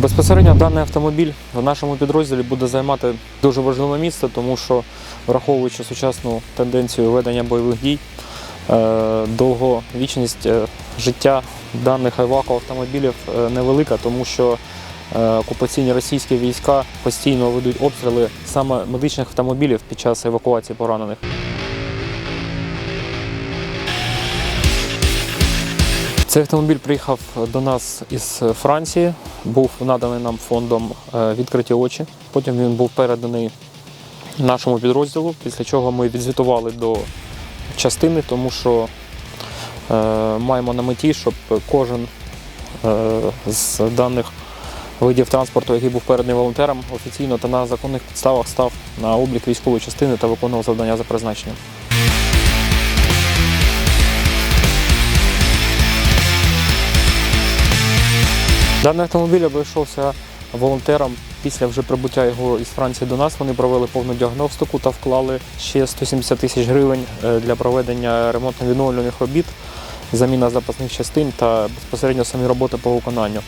Безпосередньо даний автомобіль в нашому підрозділі буде займати дуже важливе місце, тому що, враховуючи сучасну тенденцію ведення бойових дій, е, довговічність е, життя даних еваку автомобілів е, невелика, тому що окупаційні російські війська постійно ведуть обстріли саме медичних автомобілів під час евакуації поранених. Цей автомобіль приїхав до нас із Франції, був наданий нам фондом е, відкриті очі. Потім він був переданий нашому підрозділу, після чого ми відзвітували до частини, тому що е, маємо на меті, щоб кожен е, з даних видів транспорту, який був переданий волонтерам, офіційно та на законних підставах став на облік військової частини та виконував завдання за призначенням. Даний автомобіль обійшовся волонтерам після вже прибуття його із Франції до нас. Вони провели повну діагностику та вклали ще 170 тисяч гривень е, для проведення ремонтно-відновлювальних робіт, заміна запасних частин та безпосередньо самі роботи по виконанню.